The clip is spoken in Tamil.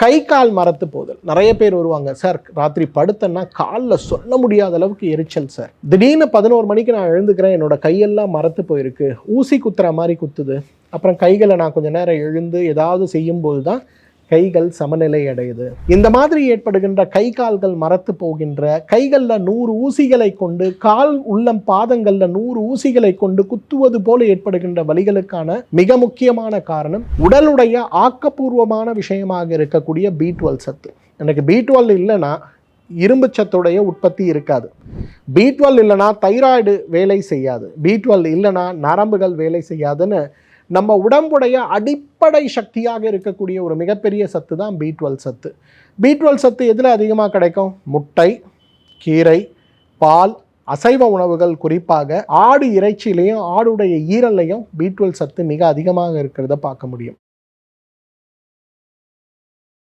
கை கால் மரத்து போதல். நிறைய பேர் வருவாங்க சார் ராத்திரி படுத்தேன்னா காலில் சொல்ல முடியாத அளவுக்கு எரிச்சல் சார். திடீர்னு பதினோரு மணிக்கு நான் எழுந்துக்கிறேன் என்னோட கையெல்லாம் மரத்து போயிருக்கு. ஊசி குத்துற மாதிரி குத்துது. அப்புறம் கைகளை நான் கொஞ்சம் நேரம் எழுந்து ஏதாவது செய்யும்போது தான் கைகள் சமநிலை அடையுது. இந்த மாதிரி ஏற்படுகின்ற கை கால்கள் மரத்து போகின்ற கைகளில் நூறு ஊசிகளை கொண்டு கால் உள்ளம் பாதங்களில் நூறு ஊசிகளை கொண்டு குத்துவது போல ஏற்படுகின்ற வலிகளுக்கான மிக முக்கியமான காரணம் உடலுடைய ஆக்கப்பூர்வமான விஷயமாக இருக்கக்கூடிய பி டுவெல் சத்து. எனக்கு பி டுவெல் இல்லைன்னா இரும்பு சத்துடைய உற்பத்தி இருக்காது. பி டுவெல் இல்லைன்னா தைராய்டு வேலை செய்யாது. பி டுவெல் இல்லைனா நரம்புகள் வேலை செய்யாதுன்னு நம்ம உடம்புடைய அடிப்படை சக்தியாக இருக்கக்கூடிய ஒரு மிகப்பெரிய சத்து தான் பி டுவெல் சத்து. பி டுவெல் சத்து எதில் அதிகமாக கிடைக்கும்? முட்டை கீரை பால் அசைவ உணவுகள் குறிப்பாக ஆடு இறைச்சியிலையும் ஆடுடைய ஈரல்லையும் பி டுவெல் சத்து மிக அதிகமாக இருக்கிறத பார்க்க முடியும்.